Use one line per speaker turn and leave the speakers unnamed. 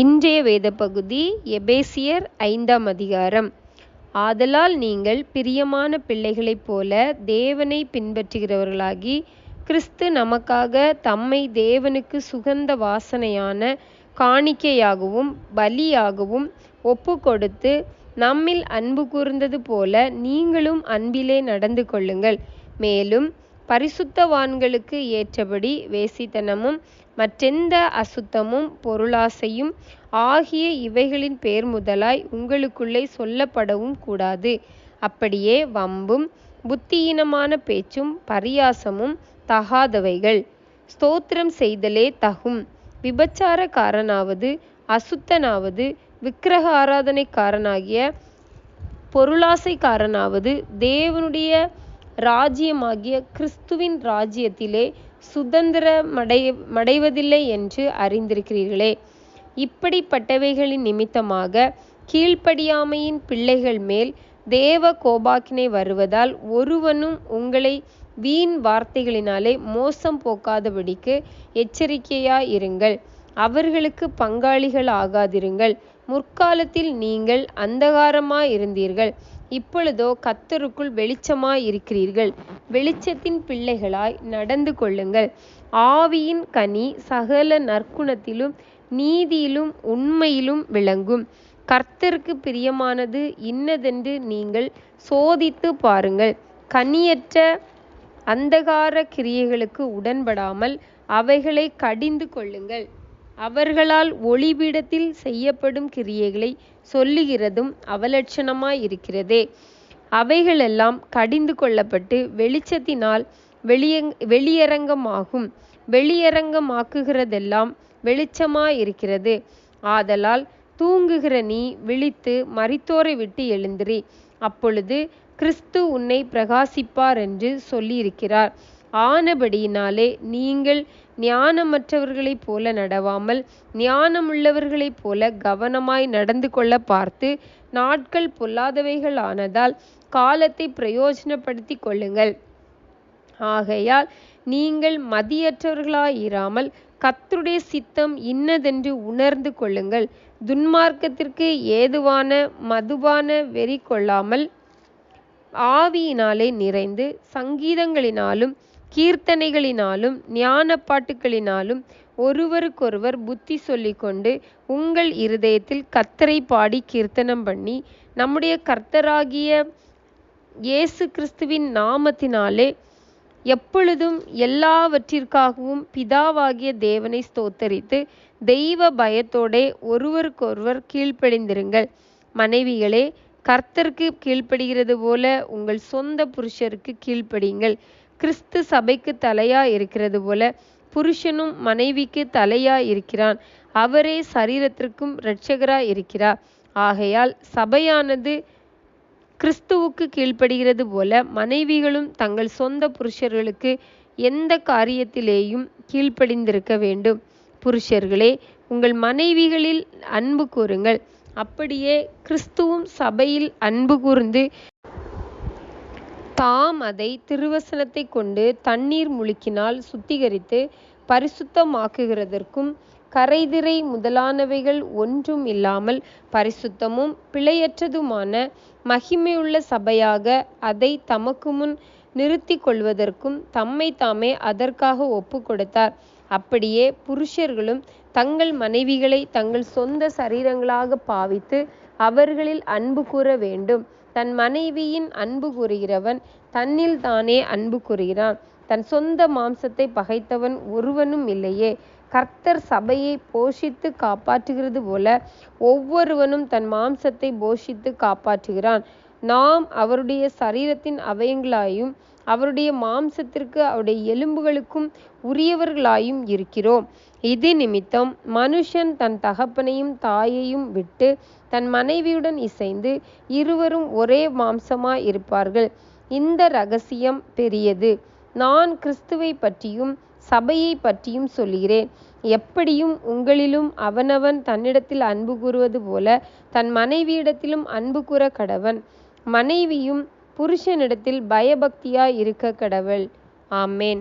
இன்றைய வேத பகுதி எபேசியர் ஐந்தாம் அதிகாரம். ஆதலால் நீங்கள் பிரியமான பிள்ளைகளைப் போல தேவனை பின்பற்றுகிறவர்களாகி கிறிஸ்து நமக்காக தம்மை தேவனுக்கு சுகந்த வாசனையான காணிக்கையாகவும் பலியாகவும் ஒப்பு கொடுத்து நம்மில் அன்பு கூர்ந்தது போல நீங்களும் அன்பிலே நடந்து கொள்ளுங்கள். மேலும் பரிசுத்தவான்களுக்கு ஏற்றபடி வேசித்தனமும் மற்றெந்த அசுத்தமும் பொருளாசையும் ஆகிய இவைகளின் பேர் முதலாய் உங்களுக்குள்ளே சொல்லப்படவும் கூடாது. அப்படியே வம்பும் புத்தியீனமான பேச்சும் பரியாசமும் தகாதவைகள். ஸ்தோத்திரம் செய்தலே தகும். விபச்சாரக்காரனாவது அசுத்தனாவது விக்கிரக ஆராதனைக்காரனாகிய பொருளாசைக்காரனாவது தேவனுடைய ராஜ்யமாகிய கிறிஸ்துவின் ராஜ்யத்திலே சுதந்திரமடைய மடைவதில்லை என்று அறிந்திருக்கிறீர்களே. இப்படிப்பட்டவைகளின் நிமித்தமாக கீழ்ப்படியாமையின் பிள்ளைகள் மேல் தேவ கோபாக்கினை வருவதால் ஒருவனும் உங்களை வீண் வார்த்தைகளினாலே மோசம் போக்காதபடிக்கு எச்சரிக்கையாயிருங்கள். அவர்களுக்கு பங்காளிகள் ஆகாதிருங்கள் முற்காலத்தில் நீங்கள் அந்தகாரமாயிருந்தீர்கள். இப்பொழுதோ கத்தருக்குள் வெளிச்சமாய் இருக்கிறீர்கள் வெளிச்சத்தின் பிள்ளைகளாய் நடந்து கொள்ளுங்கள். ஆவியின் கனி சகல நற்குணத்திலும் நீதியிலும் உண்மையிலும் விளங்கும். கர்த்தருக்கு பிரியமானது இன்னதென்று நீங்கள் சோதித்து பாருங்கள். கனியற்ற அந்தகார கிரியைகளுக்கு உடன்படாமல் அவைகளை கடிந்து கொள்ளுங்கள். அவர்களால் ஒளிபீடத்தில் செய்யப்படும் கிரியைகளை சொல்லுகிறதும் அவலட்சணமாயிருக்கிறதே அவைகளெல்லாம் கடிந்து கொள்ளப்பட்டு வெளிச்சத்தினால் வெளியங் வெளியரங்கமாகும். வெளியரங்கமாக்குகிறதெல்லாம் வெளிச்சமாயிருக்கிறது ஆதலால் தூங்குகிற நீ விழித்து மறித்தோரை விட்டு எழுந்திரி. அப்பொழுது கிறிஸ்து உன்னை பிரகாசிப்பார் என்று சொல்லியிருக்கிறார். ஆனபடியினாலே நீங்கள் ஞானமற்றவர்களைப் போல நடவாமல் ஞானமுள்ளவர்களைப் போல கவனமாய் நடந்து கொள்ள பார்த்து நாட்கள் பொல்லாதவைகள் ஆனதால் காலத்தை பிரயோஜனப்படுத்தி கொள்ளுங்கள். ஆகையால் நீங்கள் மதியற்றவர்களாயிராமல் கத்தருடைய சித்தம் இன்னதென்று உணர்ந்து கொள்ளுங்கள். துன்மார்க்கத்திற்கு ஏதுவான மதுபான வெறி கொள்ளாமல் ஆவியினாலே நிறைந்து சங்கீதங்களினாலும் கீர்த்தனைகளினாலும் ஞான பாட்டுகளினாலும் ஒருவருக்கொருவர் புத்தி சொல்லிக்கொண்டு உங்கள் இருதயத்தில் கத்தரை பாடி கீர்த்தனம் பண்ணி நம்முடைய கர்த்தராகிய இயேசு கிறிஸ்துவின் நாமத்தினாலே எப்பொழுதும் எல்லாவற்றிற்காகவும் பிதாவாகிய தேவனை ஸ்தோத்தரித்து தெய்வ பயத்தோடே ஒருவருக்கொருவர் கீழ்ப்படிந்திருங்கள். மனைவிகளே கர்த்தருக்கு கீழ்ப்படுகிறது போல உங்கள் சொந்த புருஷருக்கு கீழ்ப்படியுங்கள். கிறிஸ்து சபைக்கு தலையா இருக்கிறது போல புருஷனும் மனைவிக்கு தலையா இருக்கிறான். அவரே சரீரத்திற்கும் இரட்சகராய் இருக்கிறார். ஆகையால் சபையானது கிறிஸ்துவுக்கு கீழ்ப்படுகிறது போல மனைவிகளும் தங்கள் சொந்த புருஷர்களுக்கு எந்த காரியத்திலேயும் கீழ்ப்படிந்திருக்க வேண்டும். புருஷர்களே உங்கள் மனைவிகளில் அன்பு கூறுங்கள். அப்படியே கிறிஸ்துவும் சபையில் அன்பு கூர்ந்து நாம் அதை திருவசனத்தை கொண்டு தண்ணீர் முழுக்கினால் சுத்திகரித்து பரிசுத்தமாக்குகிறதற்கும் கரைதிரை முதலானவைகள் ஒன்றும் இல்லாமல் பரிசுத்தமும் பிழையற்றதுமான மகிமையுள்ள சபையாக அதை தமக்கு முன் நிறுத்தி கொள்வதற்கும் தம்மை தாமே அதற்காக ஒப்பு கொடுத்தார். அப்படியே புருஷர்களும் தங்கள் மனைவிகளை தங்கள் சொந்த சரீரங்களாக பாவித்து அவர்களில் அன்பு கூற வேண்டும். தன் மனைவியின் அன்பு கூறுகிறவன் தன்னில் தானே அன்பு கூறுகிறான். தன் சொந்த மாம்சத்தை பகைத்தவன் ஒருவனும் இல்லையே. கர்த்தர் சபையை போஷித்து காப்பாற்றுகிறது போல ஒவ்வொருவனும் தன் மாம்சத்தை போஷித்து காப்பாற்றுகிறான். நாம் அவருடைய சரீரத்தின் அவயங்களாயும் அவருடைய மாம்சத்திற்கு அவருடைய எலும்புகளுக்கும் உரியவர்களாயும் இருக்கிறோம். இது நிமித்தம் மனுஷன் தன் தகப்பனையும் தாயையும் விட்டு தன் மனைவியுடன் இசைந்து இருவரும் ஒரே மாம்சமாய் இருப்பார்கள். இந்த ரகசியம் பெரியது. நான் கிறிஸ்துவை பற்றியும் சபையை பற்றியும் சொல்கிறேன். எப்படியும் உங்களிலும் அவனவன் தன்னிடத்தில் அன்பு கூறுவது போல தன் மனைவியிடத்திலும் அன்பு கூற கடவன். மனைவியும் புருஷனிடத்தில் பயபக்தியாய் இருக்க கடவள். ஆமேன்.